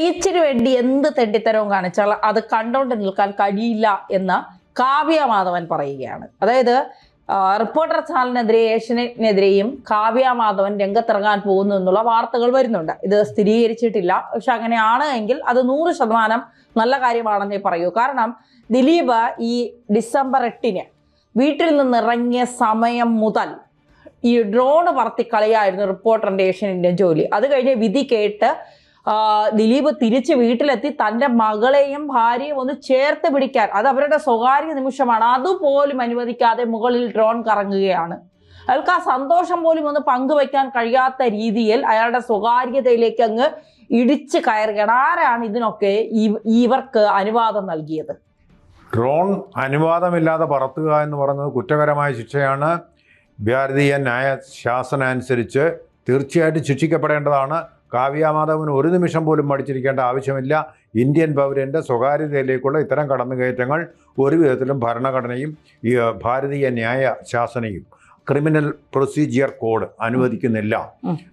റീച്ചിന് വേണ്ടി എന്ത് തെണ്ടിത്തരവും കാണിച്ചാൽ അത് കണ്ടോണ്ട് നിൽക്കാൻ കഴിയില്ല എന്ന് കാവ്യ മാധവൻ പറയുകയാണ്. അതായത് റിപ്പോർട്ടർ ചാനലിനെതിരെ ഏഷ്യനെതിരെയും കാവ്യ മാധവൻ രംഗത്തിറങ്ങാൻ പോകുന്നു എന്നുള്ള വാർത്തകൾ വരുന്നുണ്ട്. ഇത് സ്ഥിരീകരിച്ചിട്ടില്ല. പക്ഷെ അങ്ങനെയാണ് എങ്കിൽ അത് നൂറ് ശതമാനം നല്ല കാര്യമാണെന്നേ പറയൂ. കാരണം ദിലീപ് ഈ ഡിസംബർ എട്ടിന് വീട്ടിൽ നിന്ന് ഇറങ്ങിയ സമയം മുതൽ ഈ ഡ്രോണ് പറത്തി കളിയായിരുന്നു റിപ്പോർട്ടറിന്റെ ഏഷ്യനിന്റെ ജോലി. അത് കഴിഞ്ഞ് വിധി കേട്ട് ദിലീപ് തിരിച്ച് വീട്ടിലെത്തി തന്റെ മകളെയും ഭാര്യയും ഒന്ന് ചേർത്ത് പിടിക്കാൻ. അത് അവരുടെ സ്വകാര്യ നിമിഷമാണ്. അതുപോലും അനുവദിക്കാതെ മുകളിൽ ഡ്രോൺ കറങ്ങുകയാണ്. അയാൾക്ക് ആ സന്തോഷം പോലും ഒന്ന് പങ്കുവയ്ക്കാൻ കഴിയാത്ത രീതിയിൽ അയാളുടെ സ്വകാര്യതയിലേക്ക് അങ്ങ് ഇടിച്ച് കയറുകയാണ്. ആരാണ് ഇതിനൊക്കെ ഇവർക്ക് അനുവാദം നൽകിയത്? ഡ്രോൺ അനുവാദമില്ലാതെ പറത്തുക എന്ന് പറയുന്നത് കുറ്റകരമായ ശിക്ഷയാണ്. ഭാരതീയ ന്യായ ശാസന അനുസരിച്ച് തീർച്ചയായിട്ടും ശിക്ഷിക്കപ്പെടേണ്ടതാണ്. കാവ്യാമാധവന് ഒരു നിമിഷം പോലും മടിച്ചിരിക്കേണ്ട ആവശ്യമില്ല. ഇന്ത്യൻ പൗരന്റെ സ്വകാര്യതയിലേക്കുള്ള ഇത്തരം കടന്നുകയറ്റങ്ങൾ ഒരു വിധത്തിലും ഭരണഘടനയും ഈ ഭാരതീയ ന്യായ ശാസനയും ക്രിമിനൽ പ്രൊസീജിയർ കോഡ് അനുവദിക്കുന്നില്ല.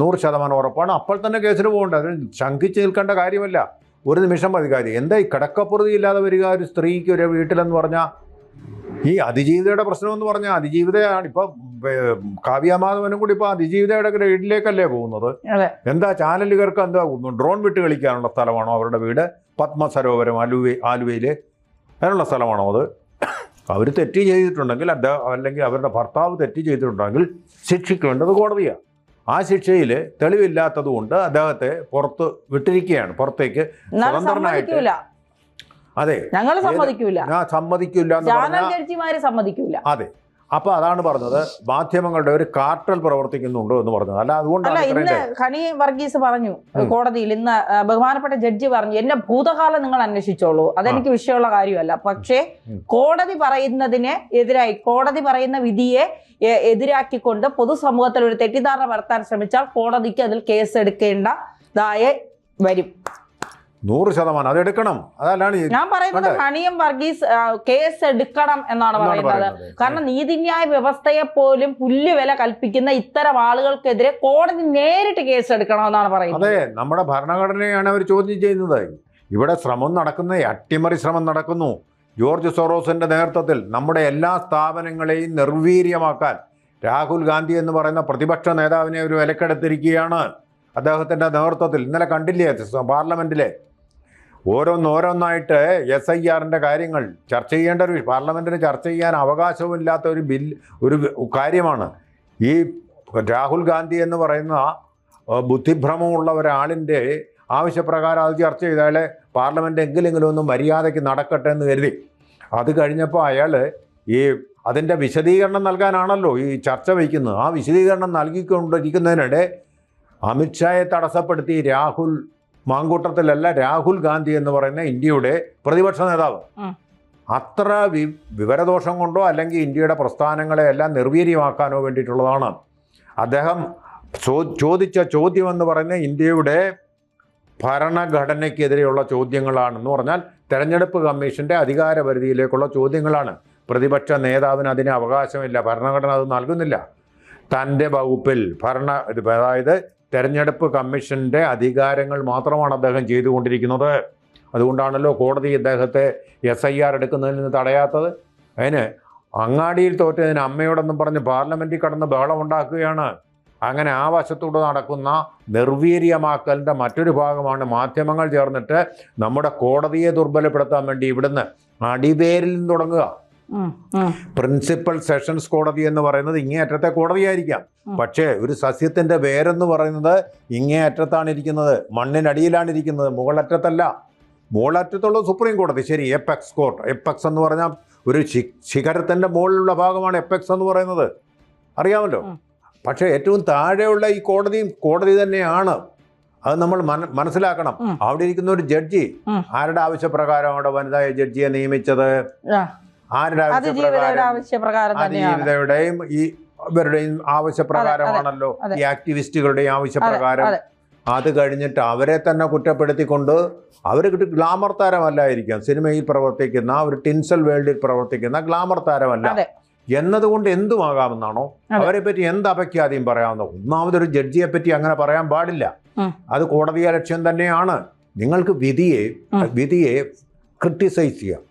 നൂറ് ശതമാനം ഉറപ്പാണ്. അപ്പോൾ തന്നെ കേസിന് പോകേണ്ട? അതിന് ശങ്കിച്ച് നിൽക്കേണ്ട കാര്യമല്ല. ഒരു നിമിഷം മതി കാര്യം. എന്താ ഈ കിടക്കപ്പുറതി ഇല്ലാതെ വരിക? ഒരു സ്ത്രീക്ക് ഒരു വീട്ടിലെന്ന് പറഞ്ഞാൽ ഈ അതിജീവിതയുടെ പ്രശ്നം എന്ന് പറഞ്ഞാൽ അതിജീവിതയാണ്. ഇപ്പൊ കാവ്യാമാധവനും കൂടി ഇപ്പൊ അതിജീവിതയുടെ ഗ്രേഡിലേക്കല്ലേ പോകുന്നത്? എന്താ ചാനലുകാർക്ക് എന്താ ഡ്രോൺ വിട്ട് കളിക്കാനുള്ള സ്ഥലമാണോ അവരുടെ വീട്? പത്മ സരോവരം ആലുവ ആലുവയിൽ അതിനുള്ള സ്ഥലമാണോ അത്? അവർ തെറ്റ് ചെയ്തിട്ടുണ്ടെങ്കിൽ അദ്ദേഹം അല്ലെങ്കിൽ അവരുടെ ഭർത്താവ് തെറ്റ് ചെയ്തിട്ടുണ്ടെങ്കിൽ ശിക്ഷിക്കേണ്ടത് കോടതിയാണ് ആ ശിക്ഷയിൽ തെളിവില്ലാത്തത് കൊണ്ട് അദ്ദേഹത്തെ പുറത്ത് വിട്ടിരിക്കുകയാണ്. പുറത്തേക്ക് സ്വതന്ത്രനായിട്ട് അതെ. ഞങ്ങൾ സമ്മതിക്കൂല. ഞാൻ സമ്മതിക്കില്ല എന്ന് ചാനൽ പറഞ്ഞാൽ ജഡ്ജിമാര് സമ്മതിക്കൂല. അതെ. അപ്പൊ അതാണ് പറഞ്ഞത്. മാധ്യമങ്ങളുടെ ഒരു കാർട്ടൽ പ്രവർത്തിക്കുന്നുണ്ടോ എന്ന് പറഞ്ഞത്. അല്ല അല്ല അതുകൊണ്ടാണ് ഇന്ന് ഖനി വർഗീസ് പറഞ്ഞു കോടതിയിൽ. ഇന്ന് ആ, ബഹുമാനപ്പെട്ട ജഡ്ജി പറഞ്ഞു എന്റെ ഭൂതകാലം നിങ്ങൾ അന്വേഷിച്ചോളൂ. അതെനിക്ക് വിഷയമുള്ള കാര്യമല്ല. പക്ഷേ ഉം. കോടതി പറയുന്നതിന് എതിരായി കോടതി പറയുന്ന വിധിയെ എ- എതിരാക്കിക്കൊണ്ട് പൊതുസമൂഹത്തിൽ ഒരു തെറ്റിദ്ധാരണ വരുത്താൻ ശ്രമിച്ചാൽ കോടതിക്ക് അതിൽ കേസ് എടുക്കേണ്ടതായ വരും. നൂറ് ശതമാനം. അത് എടുക്കണം. അതല്ലാണ് ഞാൻ പറയുന്നത്? ഹണിയും വർഗീസ് കേസ് എടുക്കണം എന്നാണ് പറയുന്നത്. കാരണം നീതിന്യായ വ്യവസ്ഥയെ പോലും പുല്ലുവില കൽപ്പിക്കുന്ന ഇത്തരം ആളുകൾക്കെതിരെ കോടതി നേരിട്ട് കേസ് എടുക്കണമെന്നാണ് പറയുന്നത്. അതെ നമ്മുടെ ഭരണഘടനയാണ് അവർ ചോദ്യം ചെയ്യുന്നത്. ഇവിടെ ശ്രമം നടക്കുന്ന അട്ടിമറി ശ്രമം നടക്കുന്നു. ജോർജ് സോറോസിന്റെ നേതൃത്വത്തിൽ നമ്മുടെ എല്ലാ സ്ഥാപനങ്ങളെയും നിർവീര്യമാക്കാൻ രാഹുൽ ഗാന്ധി എന്ന് പറയുന്ന പ്രതിപക്ഷ നേതാവിനെ ഒരു വിലക്കെടുത്തിരിക്കുകയാണ്. അദ്ദേഹത്തിന്റെ നേതൃത്വത്തിൽ ഇന്നലെ കണ്ടില്ലേ പാർലമെന്റിലെ ഓരോന്നോരോന്നായിട്ട് എസ് ഐ ആറിന്റെ കാര്യങ്ങൾ ചർച്ച ചെയ്യേണ്ട ഒരു പാർലമെന്റിന് ചർച്ച ചെയ്യാൻ അവകാശമില്ലാത്ത ഒരു ബിൽ ഒരു കാര്യമാണ്. ഈ രാഹുൽ ഗാന്ധി എന്ന് പറയുന്ന ബുദ്ധിഭ്രമമുള്ള ഒരാളിന്റെ ആവശ്യപ്രകാരം അത് ചർച്ച ചെയ്താലേ പാർലമെന്റ് എങ്കിലെങ്കിലും ഒന്ന് മര്യാദയ്ക്ക് നടക്കട്ടെ എന്ന് കരുതി. അത് കഴിഞ്ഞപ്പോൾ അയാൾ ഈ അതിന്റെ വിശദീകരണം നൽകാനാണല്ലോ ഈ ചർച്ച വയ്ക്കുന്നത്. ആ വിശദീകരണം നൽകിക്കൊണ്ടിരിക്കുന്നതിനിടെ അമിത്ഷായെ തടസ്സപ്പെടുത്തി രാഹുൽ മാങ്കൂട്ടത്തിലല്ല രാഹുൽ ഗാന്ധി എന്ന് പറയുന്ന ഇന്ത്യയുടെ പ്രതിപക്ഷ നേതാവ്. അത്ര വി വിവരദോഷം കൊണ്ടോ അല്ലെങ്കിൽ ഇന്ത്യയുടെ പ്രസ്ഥാനങ്ങളെ എല്ലാം നിർവീര്യമാക്കാനോ വേണ്ടിയിട്ടുള്ളതാണ്. അദ്ദേഹം ചോ- ചോദിച്ച ചോദ്യം എന്ന് പറയുന്നത് ഇന്ത്യയുടെ ഭരണഘടനയ്ക്കെതിരെയുള്ള ചോദ്യങ്ങളാണെന്ന് പറഞ്ഞാൽ തെരഞ്ഞെടുപ്പ് കമ്മീഷന്റെ അധികാരപരിധിയിലേക്കുള്ള ചോദ്യങ്ങളാണ്. പ്രതിപക്ഷ നേതാവിന് അതിന് അവകാശമില്ല ഭരണഘടന അത് നൽകുന്നില്ല. തന്റെ വകുപ്പിൽ ഭരണ അതായത് തെരഞ്ഞെടുപ്പ് കമ്മീഷന്റെ അധികാരങ്ങൾ മാത്രമാണ് അദ്ദേഹം ചെയ്തുകൊണ്ടിരിക്കുന്നത്. അതുകൊണ്ടാണല്ലോ കോടതി ഇദ്ദേഹത്തെ എസ് ഐ ആർ എടുക്കുന്നതിൽ നിന്ന് തടയാത്തത്. അതിന് അങ്ങാടിയിൽ തോറ്റതിന് അമ്മയോടൊന്നും പറഞ്ഞ് പാർലമെന്റിൽ കടന്ന് ബഹളമുണ്ടാക്കുകയാണ് അങ്ങനെ ആ വശത്തൂടെ നടക്കുന്ന നിർവീര്യമാക്കലിന്റെ മറ്റൊരു ഭാഗമാണ് മാധ്യമങ്ങൾ ചേർന്നിട്ട് നമ്മുടെ കോടതിയെ ദുർബലപ്പെടുത്താൻ വേണ്ടി ഇവിടുന്ന് അടിവേരിൽ നിന്ന് തുടങ്ങുക. പ്രിൻസിപ്പൽ സെഷൻസ് കോടതി എന്ന് പറയുന്നത് ഇങ്ങേയറ്റത്തെ കോടതിയായിരിക്കാം. പക്ഷേ ഒരു സസ്യത്തിന്റെ വേരെന്ന് പറയുന്നത് ഇങ്ങേയറ്റത്താണ് ഇരിക്കുന്നത്. മണ്ണിനടിയിലാണ് ഇരിക്കുന്നത്. മുകളറ്റത്തല്ല. മുകളറ്റത്തുള്ള സുപ്രീം കോടതി. ശരി എപ്പെക്സ് കോർട്ട് എപ്പെക്സ് എന്ന് പറഞ്ഞാൽ ഒരു ശിഖരത്തിന്റെ മുകളിലുള്ള ഭാഗമാണ് എപ്പെക്സ് എന്ന് പറയുന്നത്. അറിയാമല്ലോ. പക്ഷേ ഏറ്റവും താഴെയുള്ള ഈ കോടതിയും കോടതി തന്നെയാണ്. അത് നമ്മൾ മനസ്സിലാക്കണം. അവിടെ ഇരിക്കുന്ന ഒരു ജഡ്ജി. ആരുടെ ആവശ്യപ്രകാരം അവിടെ വനിതായ ജഡ്ജിയെ നിയമിച്ചത്? ആരുടെ ആവശ്യപ്രകാരം? അതിജീവിതയുടെയും ഈ ഇവരുടെയും ആവശ്യപ്രകാരമാണല്ലോ. ഈ ആക്ടിവിസ്റ്റുകളുടെയും ആവശ്യപ്രകാരം. അതെ. കഴിഞ്ഞിട്ട് അവരെ തന്നെ കുറ്റപ്പെടുത്തിക്കൊണ്ട് അവർ ഗ്ലാമർ താരമല്ലായിരിക്കാം. സിനിമയിൽ പ്രവർത്തിക്കുന്ന ഒരു ടിൻസൽ വേൾഡിൽ പ്രവർത്തിക്കുന്ന ഗ്ലാമർ താരമല്ല. എന്നതുകൊണ്ട് എന്തുമാകാമെന്നാണോ? അവരെ പറ്റി എന്ത് അപഖ്യാതിയും പറയാമെന്നോ? ഒന്നാമതൊരു ജഡ്ജിയെ പറ്റി അങ്ങനെ പറയാൻ പാടില്ല. അത് കോടതിയ ലക്ഷ്യം തന്നെയാണ്. നിങ്ങൾക്ക് വിധിയെ വിധിയെ ക്രിട്ടിസൈസ് ചെയ്യാം.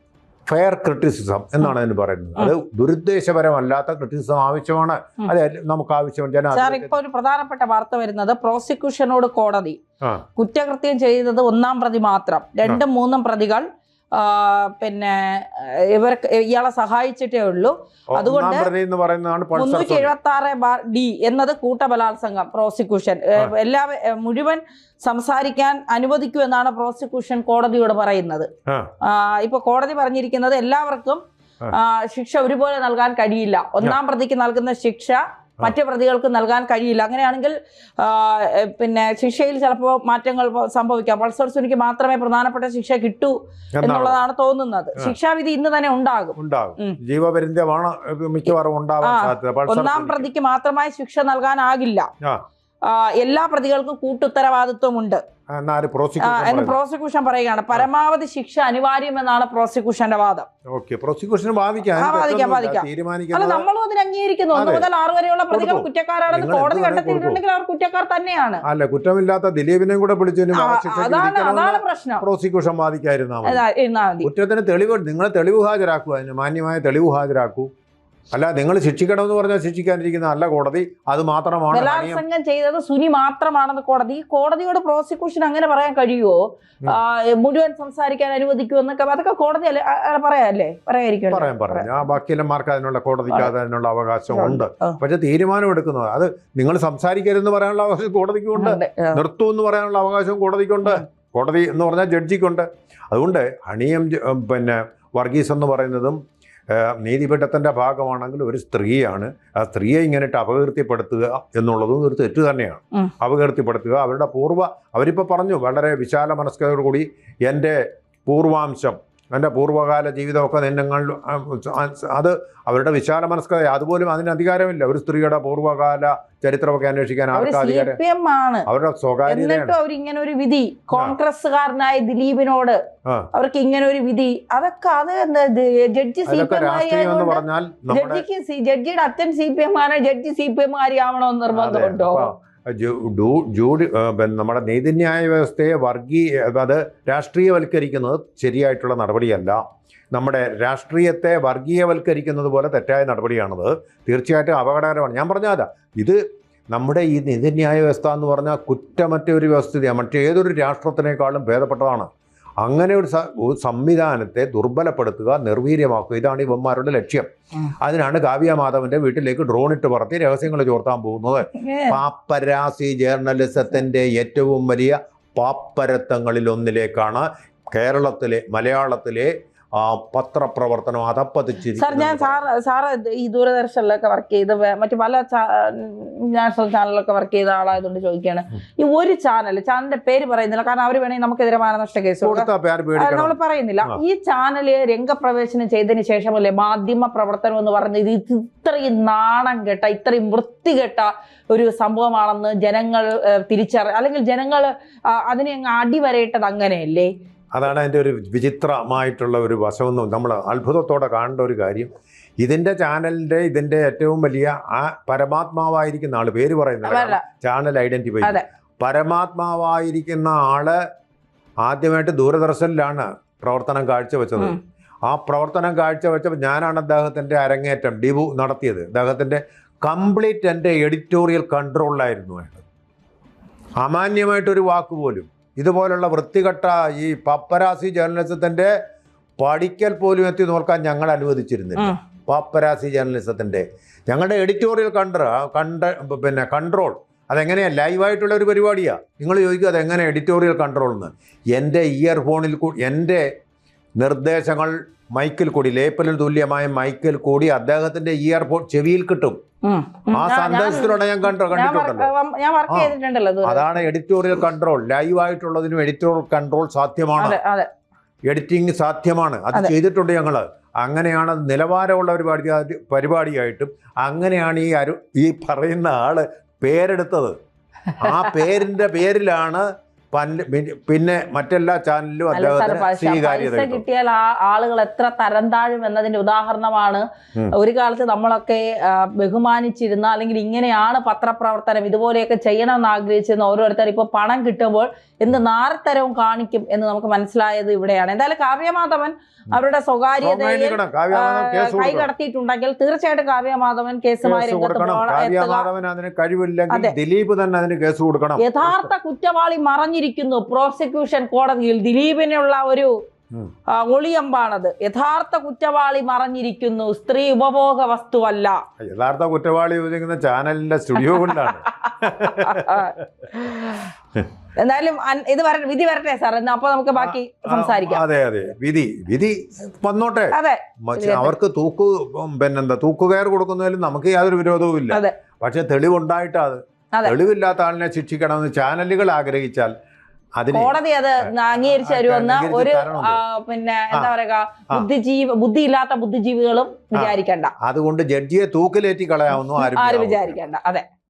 ഫെയർ ക്രിറ്റിസിസം എന്നാണ് അതിന് പറയുന്നത്. അത് ദുരുദ്ദേശപരമല്ലാത്ത ക്രിറ്റിസിസം ആവശ്യമാണ്. അത് നമുക്ക് ആവശ്യമാണ്. സാർ ജനാധിപത്യ ഇപ്പൊ ഒരു പ്രധാനപ്പെട്ട വാർത്ത വരുന്നത് പ്രോസിക്യൂഷനോട് കോടതി കുറ്റകൃത്യം ചെയ്തത് ഒന്നാം പ്രതി മാത്രം. രണ്ടും മൂന്നും പ്രതികൾ പിന്നെ ഇവർ ഇയാളെ സഹായിച്ചിട്ടേ ഉള്ളൂ. അതുകൊണ്ട് മുന്നൂറ്റി എഴുപത്തി ആറ് ബാർ ഡി എന്നത് കൂട്ടബലാത്സംഗം പ്രോസിക്യൂഷൻ. എല്ലാ മുഴുവൻ സംസാരിക്കാൻ അനുവദിക്കൂ എന്നാണ് പ്രോസിക്യൂഷൻ കോടതിയോട് പറയുന്നത്. ഇപ്പൊ കോടതി പറഞ്ഞിരിക്കുന്നത് എല്ലാവർക്കും ശിക്ഷ ഒരുപോലെ നൽകാൻ കഴിയില്ല. ഒന്നാം പ്രതിക്ക് നൽകുന്ന ശിക്ഷ മറ്റു പ്രതികൾക്ക് നൽകാൻ കഴിയില്ല. അങ്ങനെയാണെങ്കിൽ പിന്നെ ശിക്ഷയിൽ ചിലപ്പോൾ മാറ്റങ്ങൾ സംഭവിക്കാം. പൾസർ സുനിക്ക് മാത്രമേ പ്രധാനപ്പെട്ട ശിക്ഷ കിട്ടൂ എന്നുള്ളതാണ് തോന്നുന്നത്. ശിക്ഷാവിധി ഇന്ന് തന്നെ ഉണ്ടാകും. ഉണ്ടാകും. ജീവപര്യന്തമാണ് മിക്കവാറും ഉണ്ടാവാൻ സാധ്യത. ഒന്നാം പ്രതിക്ക് മാത്രമായി ശിക്ഷ നൽകാനാകില്ല. എല്ലാ പ്രതികൾക്കും കൂട്ടുത്തരവാദിത്വമുണ്ട്. എന്ന് പ്രോസിക്യൂഷൻ പറയുകയാണ്. പരമാവധി ശിക്ഷ അനിവാര്യമെന്നാണ് പ്രോസിക്യൂഷന്റെ വാദം. പ്രോസിക്യൂഷന്. അല്ല നമ്മളും അതിന് അംഗീകരിക്കുന്നു. ഒന്ന്. മുതൽ ആറ് വരെയുള്ള പ്രതികൾ കുറ്റക്കാരാണെന്ന് കോടതി കണ്ടെത്തിയിട്ടുണ്ടെങ്കിൽ അവർ കുറ്റക്കാർ തന്നെയാണ്. അല്ല കുറ്റമില്ലാത്ത ദിലീപിനെ കൂടെ അതാണ് പ്രശ്നം. പ്രോസിക്യൂഷൻ മതി. കുറ്റത്തിന് തെളിവ് നിങ്ങൾ തെളിവ് ഹാജരാക്കൂ അതിന് മാന്യമായ തെളിവ് ഹാജരാക്കൂ അല്ല നിങ്ങൾ ശിക്ഷിക്കണമെന്ന് പറഞ്ഞാൽ ശിക്ഷിക്കാനിരിക്കുന്ന അല്ല കോടതി അത് മാത്രമാണ് ബലാത്സംഗം ചെയ്തത് സുനി മാത്രമാണെന്ന് കോടതി. കോടതിയോട് പ്രോസിക്യൂഷൻ അങ്ങനെ പറയാൻ കഴിയുമോ മുഴുവൻ സംസാരിക്കാൻ അനുവദിക്കുമോ എന്നൊക്കെ അതൊക്കെ കോടതി പറയാല്ലേ? പറയായിരിക്കും പറയാൻ പറയാം. ഞാൻ വക്കീലന്മാർക്ക് അതിനുള്ള കോടതിക്ക് അതിനുള്ള അവകാശം ഉണ്ട് പക്ഷെ തീരുമാനം എടുക്കുന്നത് അത് നിങ്ങൾ സംസാരിക്കരുതെന്ന് പറയാനുള്ള അവകാശം കോടതിക്കുണ്ട്. നിർത്തു എന്ന് പറയാനുള്ള അവകാശം കോടതിക്കുണ്ട്. കോടതി എന്ന് പറഞ്ഞാൽ ജഡ്ജിക്കുണ്ട്. അതുകൊണ്ട് ഹണിയം പിന്നെ വർഗീസ് എന്ന് പറയുന്നതും നീതിപീഠത്തിന്റെ ഭാഗമാണെങ്കിൽ ഒരു സ്ത്രീയാണ്. ആ സ്ത്രീയെ ഇങ്ങനെയിട്ട് അപകീർത്തിപ്പെടുത്തുക എന്നുള്ളതും ഒരു തെറ്റ് തന്നെയാണ്. അപകീർത്തിപ്പെടുത്തുക. അവരുടെ പൂർവ അവരിപ്പോൾ പറഞ്ഞു വളരെ വിശാല മനസ്കരോടുകൂടി എന്റെ പൂർവാംശം എന്റെ പൂർവകാല ജീവിതമൊക്കെ നിങ്ങൾ അത് അവരുടെ വിശാല മനസ്കത അതുപോലും അതിന് അധികാരമില്ല. ഒരു സ്ത്രീയുടെ പൂർവകാല ചരിത്രമൊക്കെ അന്വേഷിക്കാൻ അവരുടെ ഇങ്ങനെ ഒരു വിധി. കോൺഗ്രസ്സുകാരനായ ദിലീപിനോട് അവർക്ക് ഇങ്ങനെ ഒരു വിധി. അതൊക്കെ അത് എന്താ ജഡ്ജി സി പി എം ജഡ്ജിക്ക് ജഡ്ജിയുടെ അച്ഛൻ സി പി എം ആണ് ജഡ്ജി സി പി എം ആവണമെന്ന് നിർബന്ധമുണ്ടോ? ജൂഡി നമ്മുടെ നീതിന്യായ വ്യവസ്ഥയെ വർഗീയ അത് രാഷ്ട്രീയവൽക്കരിക്കുന്നത് ശരിയായിട്ടുള്ള നടപടിയല്ല. നമ്മുടെ രാഷ്ട്രീയത്തെ വർഗീയവൽക്കരിക്കുന്നത് പോലെ തെറ്റായ നടപടിയാണത്. തീർച്ചയായിട്ടും അപകടകരമാണ്. ഞാൻ പറഞ്ഞാൽ ഇത് നമ്മുടെ ഈ നീതിന്യായ വ്യവസ്ഥ എന്ന് പറഞ്ഞാൽ കുറ്റമറ്റ ഒരു വ്യവസ്ഥിതിയാണ്. മറ്റേതൊരു രാഷ്ട്രത്തിനേക്കാളും ഭേദപ്പെട്ടതാണ്. അങ്ങനെ ഒരു സംവിധാനത്തെ ദുർബലപ്പെടുത്തുക നിർവീര്യമാക്കുക ഇതാണ് ഇവന്മാരുടെ ലക്ഷ്യം. അതിനാണ് കാവ്യ മാധവന്റെ വീട്ടിലേക്ക് ഡ്രോൺ ഇട്ട് പറത്തി രഹസ്യങ്ങൾ ചോർത്താൻ പോകുന്നത്. പാപ്പരാസി ജേർണലിസത്തിന്റെ ഏറ്റവും വലിയ പാപ്പരത്തങ്ങളിൽ ഒന്നിലേക്കാണ് കേരളത്തിലെ മലയാളത്തിലെ ആ, അതപ്പതിച്ചു സാർ ഞാൻ സാർ സാർ ഈ ദൂരദർശനിലൊക്കെ വർക്ക് ചെയ്ത് മറ്റു പല നാഷണൽ ചാനലിലൊക്കെ വർക്ക് ചെയ്ത ആളായതുകൊണ്ട് ചോദിക്കുകയാണ്. ഈ ഒരു ചാനൽ ചാനലിന്റെ പേര് പറയുന്നില്ല കാരണം അവർ വേണമെങ്കിൽ നമുക്കെതിരെ മാനനഷ്ട കേസ് നമ്മൾ പറയുന്നില്ല. ഈ ചാനൽ രംഗപ്രവേശനം ചെയ്തതിന് ശേഷമല്ലേ മാധ്യമ പ്രവർത്തനം എന്ന് പറഞ്ഞത് ഇത് ഇത്രയും നാണം കെട്ട ഇത്രയും വൃത്തികെട്ട ഒരു സംഭവമാണെന്ന് ജനങ്ങൾ തിരിച്ചറി അല്ലെങ്കിൽ ജനങ്ങൾ അതിനെ അങ്ങ് അടിവരയിട്ടത് അങ്ങനെയല്ലേ? അതാണ് അതിന്റെ ഒരു വിചിത്രമായിട്ടുള്ള ഒരു വശമെന്ന് നമ്മൾ അത്ഭുതത്തോടെ കാണേണ്ട ഒരു കാര്യം. ഇതിന്റെ ചാനലിന്റെ ഇതിന്റെ ഏറ്റവും വലിയ ആ പരമാത്മാവായിരിക്കുന്ന ആൾ പേര് പറയുന്നത് ചാനൽ ഐഡന്റിഫൈ പരമാത്മാവായിരിക്കുന്ന ആൾ ആദ്യമായിട്ട് ദൂരദർശനിലാണ് പ്രവർത്തനം കാഴ്ചവെച്ചത്. ആ പ്രവർത്തനം കാഴ്ചവെച്ചപ്പോൾ ഞാനാണ് അദ്ദേഹത്തിന്റെ അരങ്ങേറ്റം ഡിബു നടത്തിയത്. അദ്ദേഹത്തിന്റെ കംപ്ലീറ്റ് എന്റെ എഡിറ്റോറിയൽ കൺട്രോളിലായിരുന്നു അയാൾ അമാന്യമായിട്ടൊരു വാക്ക് പോലും ഇതുപോലുള്ള വൃത്തികെട്ട ഈ പപ്പരാസി ജേർണലിസത്തിന്റെ പഠിക്കൽ പോലും എത്തി നോക്കാൻ ഞങ്ങൾ അനുവദിച്ചിരുന്നില്ല. പപ്പരാസി ജേർണലിസത്തിന്റെ ഞങ്ങളുടെ എഡിറ്റോറിയൽ കണ്ടർ കണ്ട പിന്നെ കൺട്രോൾ അതെങ്ങനെയാണ് ലൈവായിട്ടുള്ള ഒരു പരിപാടിയാണ് നിങ്ങൾ ചോദിക്കുക അതെങ്ങനെ എഡിറ്റോറിയൽ കൺട്രോൾ എന്ന്. എന്റെ ഇയർഫോണിൽ എന്റെ നിർദ്ദേശങ്ങൾ മൈക്കിൽ കൂടി ലേപ്പലിന് തുല്യമായ മൈക്കിൽ കൂടി അദ്ദേഹത്തിന്റെ ഇയർഫോൺ ചെവിയിൽ കിട്ടും. ആ സന്ദേശത്തിലൂടെ ഞാൻ കണ്ടു കണ്ടിട്ടുണ്ടല്ലോ. അതാണ് എഡിറ്റോറിയൽ കൺട്രോൾ ലൈവ് ആയിട്ടുള്ളതിനും എഡിറ്റോറിയൽ കൺട്രോൾ സാധ്യമാണ്. എഡിറ്റിംഗ് സാധ്യമാണ്. അത് ചെയ്തിട്ടുണ്ട് ഞങ്ങൾ. അങ്ങനെയാണ് നിലവാരമുള്ള ഒരു പരിപാടി പരിപാടിയായിട്ടും അങ്ങനെയാണ് ഈ അരു ഈ പറയുന്ന ആൾ പേരെടുത്തത്. ആ പേരിന്റെ പേരിലാണ് പിന്നെ- മറ്റെല്ലാ ചാനലിലും അദ്ദേഹത്തിന് കിട്ടിയാൽ ആ ആളുകൾ എത്ര തരം താഴും എന്നതിന്റെ ഉദാഹരണമാണ്. ഒരു കാലത്ത് നമ്മളൊക്കെ ബഹുമാനിച്ചിരുന്ന അല്ലെങ്കിൽ ഇങ്ങനെയാണ് പത്രപ്രവർത്തനം ഇതുപോലെയൊക്കെ ചെയ്യണമെന്ന് ആഗ്രഹിച്ചിരുന്ന ഓരോരുത്തർ ഇപ്പൊ പണം കിട്ടുമ്പോൾ എന്ത് നാരത്തരവും കാണിക്കും എന്ന് നമുക്ക് മനസ്സിലായത് ഇവിടെയാണ്. എന്തായാലും കാവ്യമാധവൻ അവരുടെ സ്വകാര്യതയിൽ കൈ കടത്തിയിട്ടുണ്ടെങ്കിൽ തീർച്ചയായിട്ടും കാവ്യമാധവൻ കേസുമായി രംഗത്ത് കഴിവില്ലെങ്കിൽ ദിലീപ് തന്നെ അതിന് കേസ് കൊടുക്കണം. യഥാർത്ഥ കുറ്റവാളി മറഞ്ഞിരിക്കുന്നു പ്രോസിക്യൂഷൻ കോടതിയിൽ ദിലീപിനുള്ള ഒരു ഒളിയമ്പാണത്. യഥാർത്ഥ കുറ്റവാളി മറഞ്ഞിരിക്കുന്നു സ്ത്രീ ഉപഭോഗ വസ്തുവല്ല. യഥാർത്ഥ കുറ്റവാളി ചാനലിന്റെ കൊണ്ടാണ്. എന്തായാലും ഇത് വര വിധി വരട്ടെ സാർ എന്നാ അപ്പൊ നമുക്ക് ബാക്കി സംസാരിക്കാം. അതെ അതെ. വിധി വിധി വന്നോട്ടെ. അതെ. അവർക്ക് തൂക്ക് പിന്നെന്താ തൂക്കുകയർ കൊടുക്കുന്നതിലും നമുക്ക് യാതൊരു വിരോധവും ഇല്ല പക്ഷെ തെളിവുണ്ടായിട്ടാ അത്. തെളിവില്ലാത്ത ആളിനെ ശിക്ഷിക്കണമെന്ന് ചാനലുകൾ ആഗ്രഹിച്ചാൽ കോടതി അത് അംഗീകരിച്ചു തരുമെന്ന് ഒരു പിന്നെ എന്താ പറയുക ബുദ്ധിജീവി ബുദ്ധിയില്ലാത്ത ബുദ്ധിജീവികളും വിചാരിക്കണ്ട. അതുകൊണ്ട് ജഡ്ജിയെ തൂക്കിലേറ്റി കളയാവുന്നു ആരും. വിചാരിക്കണ്ട. അതെ.